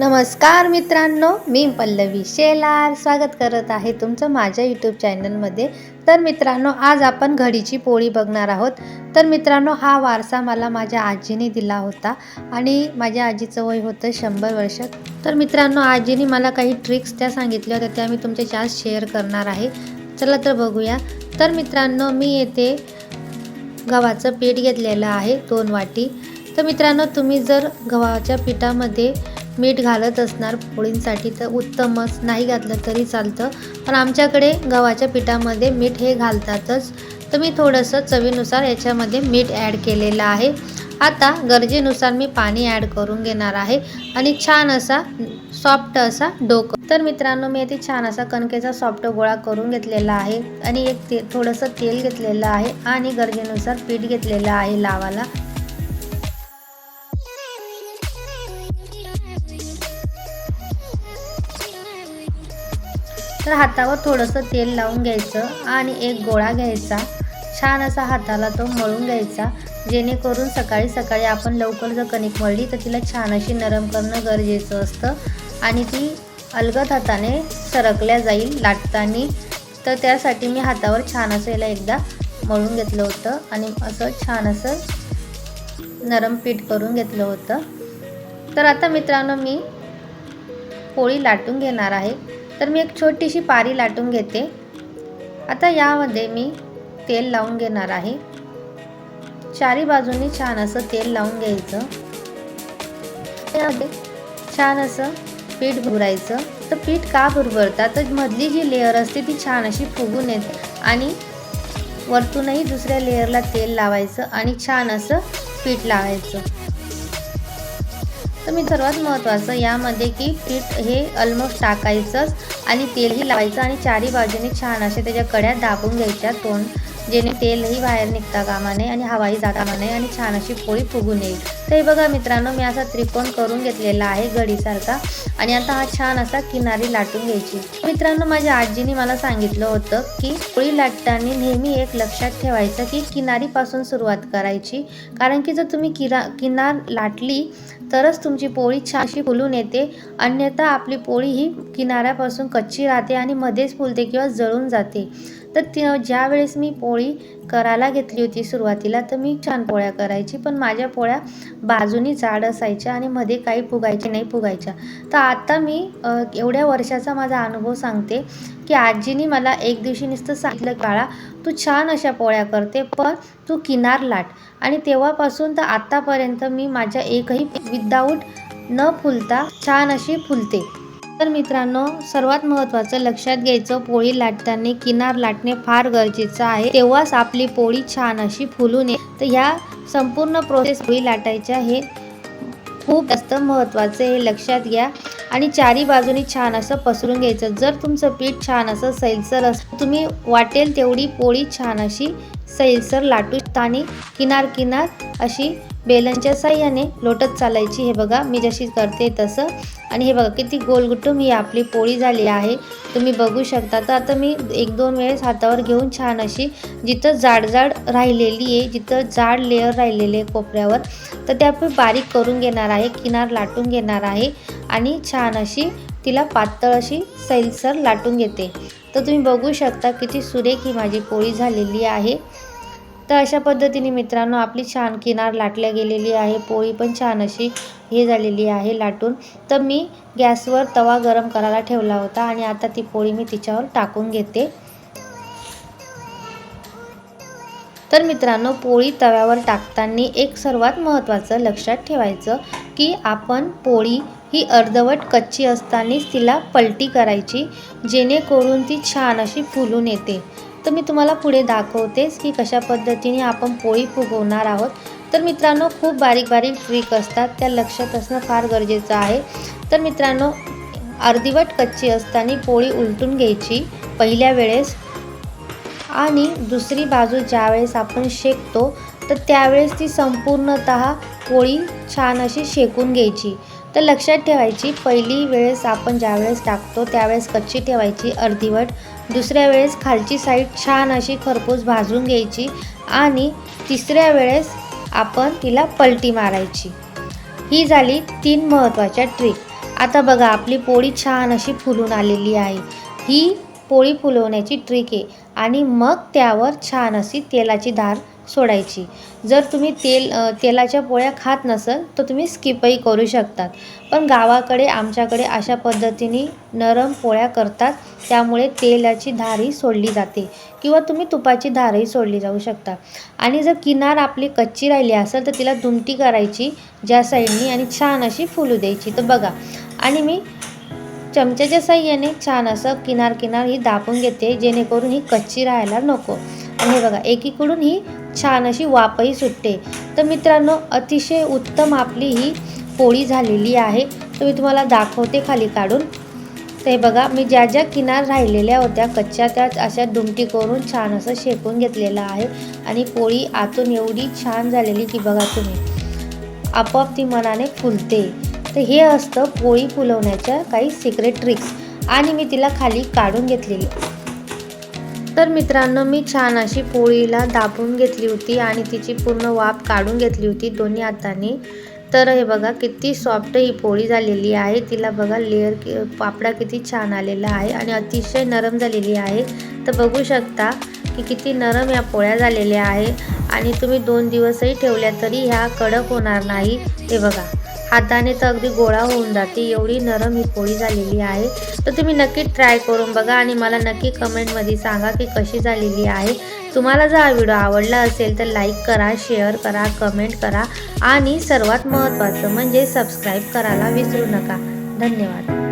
नमस्कार मित्रांनो मी पल्लवी शेलार. स्वागत करत आहे तुमचं माझ्या यूट्यूब चॅनलमध्ये तर मित्रांनो आज आपण घडीची पोळी बघणार आहोत. तर मित्रांनो हा वारसा मला माझ्या आजीने दिला होता आणि माझ्या आजीचं वय होतं शंभर वर्ष. तर मित्रांनो आजीने मला काही ट्रिक्स त्या सांगितल्या होत्या त्या मी तुमच्या आज शेअर करणार आहे. चला तर बघूया. तर मित्रांनो मी येथे गव्हाचं पीठ घेतलेलं आहे दोन वाटी. तर मित्रांनो तुम्ही जर गव्हाच्या पिठामध्ये मीठ घालत असणार पोळींसाठी तर उत्तमच. नाही घातलं तरी चालतं. पण आमच्याकडे गव्हाच्या पिठामध्ये मीठ हे घालतातच. तर मी थोडंसं चवीनुसार याच्यामध्ये मीठ ॲड केलेलं आहे. आता गरजेनुसार मी पाणी ॲड करून घेणार आहे. आणि छान असा सॉफ्ट असा डोकं. तर मित्रांनो मी येथे छान असा कणकेचा सॉफ्ट गोळा करून घेतलेला आहे. आणि एक ते थोडंसं तेल घेतलेलं आहे. आणि गरजेनुसार पीठ घेतलेलं आहे लावाला तर हातावर थोडंसं तेल लावून घ्यायचं आणि एक गोळा घ्यायचा. छान असा हाताला तो मळून घ्यायचा. जेणेकरून सकाळी सकाळी आपण लवकर जर कणिक मळली तर तिला छान अशी नरम करणं गरजेचं असतं. आणि ती अलगद हाताने सरकल्या जाईल लाटताना. तर त्यासाठी मी हातावर छान असं याला एकदा मळून घेतलं होतं आणि असं छान असं नरम पीठ करून घेतलं होतं. तर आता मित्रांनो मी पोळी लाटून घेणार आहे. तर मी एक छोटीशी पारी लाटून घेते. आता यामध्ये मी तेल लावून घेणार आहे. चारी बाजूनी छान असं तेल लावून घ्यायचं. त्यामध्ये छान असं पीठ भुरायचं. तर पीठ का भुरभरतात तर मधली जी लेअर असते ती छान अशी फुगून येते. आणि वरतूनही दुसऱ्या लेअरला तेल लावायचं आणि छान असं पीठ लावायचं. तर मी सर्वात महत्त्वाचं यामध्ये की पीठ हे ऑलमोस्ट टाकायचंच आणि तेलही लावायचं आणि चारी बाजूने छान असे त्याच्या कड्या दाबून घ्यायच्या तोंड. जेणे तेलही बाहेर निघता कामा नये आणि हवाही जाता कामा नये आणि छान अशी पोळी फुगून येईल तर हे बघा मित्रांनो मी असा त्रिकोण करून घेतलेला आहे घडीसारखा आणि आता हा छान असा किनारी लाटून घ्यायची. मित्रांनो माझ्या आजीने मला सांगितलं होतं की पोळी लाटताना नेहमी एक लक्षात ठेवायचं की किनारीपासून सुरुवात करायची. कारण की जर तुम्ही किरा किनार लाटली तरच तुमची पोळी छान अशी फुलून येते. अन्यथा आपली पोळी ही किनाऱ्यापासून कच्ची राहते आणि मध्येच फुलते किंवा जळून जाते. तर ती ज्यावेळेस मी पोळी करायला घेतली होती सुरुवातीला तर मी छान पोळ्या करायची. पण माझ्या पोळ्या बाजूनी जाड असायच्या आणि मध्ये काही फुगायच्या नाही फुगायच्या. तर आता मी एवढ्या वर्षाचा माझा अनुभव सांगते की आजीनी मला एक दिवशी नुसतं सांगितलं काळा तू छान अशा पोळ्या करते पण तू किनार लाट. आणि तेव्हापासून तर आत्तापर्यंत मी माझ्या एकही विदाऊट न फुलता छान अशी फुलते. तर मित्रांनो सर्वात महत्त्वाचं लक्षात घ्यायचं पोळी लाटताना किनार लाटणे फार गरजेचं आहे. तेव्हाच आपली पोळी छान अशी फुलून ये तर ह्या संपूर्ण प्रोसेस पोळी लाटायच्या हे खूप जास्त महत्त्वाचं हे लक्षात घ्या. आणि चारी बाजूनी छान असं पसरून घ्यायचं. जर तुमचं पीठ छान असं सैलसर असं तुम्ही वाटेल तेवढी पोळी छान अशी सैलसर लाटू आणि किनार किनार अशी बेलनच्या साह्याने लोटत चालायची. हे बघा मी जशी करते तसं. आणि हे बघा किती गोलगुटूम ही आपली पोळी झाली आहे. तुम्ही बघू शकता. तर आता मी एक दोन वेळेस हातावर घेऊन छान अशी जिथं जाडजाड राहिलेली आहे जिथं जाड लेअर राहिलेले आहे कोपऱ्यावर तर ते आपण बारीक करून घेणार आहे किनार लाटून घेणार आहे. आणि छान अशी तिला पातळ अशी सैलसर लाटून घेते. तर तुम्ही बघू शकता किती सुरेख ही माझी पोळी झालेली आहे. तर अशा पद्धतीने मित्रांनो आपली छान किनार लाटल्या गेलेली आहे. पोळी पण छान अशी हे झालेली आहे लाटून. तर मी गॅसवर तवा गरम करायला ठेवला होता आणि आता ती पोळी मी तिच्यावर टाकून घेते. तर मित्रांनो पोळी तव्यावर टाकताना एक सर्वात महत्त्वाचं लक्षात ठेवायचं की आपण पोळी ही अर्धवट कच्ची असतानाच तिला पलटी करायची जेणेकरून ती छान अशी फुलून येते. तर मी तुम्हाला पुढे दाखवतेच की कशा पद्धतीने आपण पोळी फुगवणार आहोत. तर मित्रांनो खूप बारीक बारीक ट्रिक असतात. त्या लक्षात असणं फार गरजेचं आहे. तर मित्रांनो अर्धीवट कच्ची असताना पोळी उलटून घ्यायची पहिल्या वेळेस. आणि दुसरी बाजू ज्यावेळेस आपण शेकतो तर त्यावेळेस ती संपूर्णत पोळी छान अशी शेकून घ्यायची. तर लक्षात ठेवायची पहिली वेळेस आपण ज्यावेळेस टाकतो त्यावेळेस कच्ची ठेवायची अर्धीवट. दुसऱ्या वेळेस खालची साईड छान अशी खरपूस भाजून घ्यायची आणि तिसऱ्या वेळेस आपण तिला पलटी मारायची. ही झाली तीन महत्त्वाच्या ट्रिक आता बघा आपली पोळी छान अशी फुलून आलेली आहे. ही पोळी फुलवण्याची ट्रिक आहे आणि मग त्यावर छान अशी तेलाची धार सोडायची. जर तुम्ही तेल तेलाच्या पोळ्या खात नसेल तर तुम्ही स्किपही करू शकतात. पण गावाकडे आमच्याकडे अशा पद्धतीने नरम पोळ्या करतात त्यामुळे तेलाची धारही सोडली जाते किंवा तुम्ही तुपाची धारही सोडली जाऊ शकता. आणि जर किनार आपली कच्ची राहिली असेल तर तिला दुमटी करायची ज्या साईडनी आणि छान अशी फुलू द्यायची. तर बघा आणि मी चमच्याच्या साह्याने छान असं किनार किनार ही दाबून घेते जेणेकरून ही कच्ची राहायला नको. आणि हे बघा एकीकडून ही छान अशी वापही सुटते. तर मित्रांनो अतिशय उत्तम आपली ही पोळी झालेली आहे. तर मी तुम्हाला दाखवते खाली काढून. ते बघा मी ज्या ज्या किनार राहिलेल्या होत्या कच्च्या त्या अशा दुमटी करून छान असं शेकून घेतलेलं आहे. आणि पोळी आतून एवढी छान झालेली की बघा तुम्ही आपोआप ती मनाने फुलते. तर हे असतं पोळी फुलवण्याच्या काही सिक्रेट ट्रिक्स आणि मी तिला खाली काढून घेतलेली. तर मित्रांनो मी छान अशी पोळीला दाबून घेतली होती आणि तिची पूर्ण वाफ काढून घेतली होती दोन्ही हाताने. तर हे बघा किती सॉफ्ट ही पोळी झालेली आहे. तिला बघा लेअर कि पापडा किती छान आलेला आहे आणि अतिशय नरम झालेली आहे. तर बघू शकता की किती नरम या पोळ्या झालेल्या आहे आणि तुम्ही दोन दिवसही ठेवल्या तरी ह्या कडक होणार नाही. हे बघा हाताने तर अगदी गोळा होऊन जाते. एवढी नरम ही पोळी झालेली आहे. तर तुम्ही नक्की ट्राय करून बघा आणि मला नक्की कमेंटमध्ये सांगा की कशी झालेली आहे. तुम्हाला जर हा व्हिडिओ आवडला असेल तर लाईक करा शेअर करा कमेंट करा आणि सर्वात महत्त्वाचं म्हणजे सबस्क्राईब करायला विसरू नका. धन्यवाद.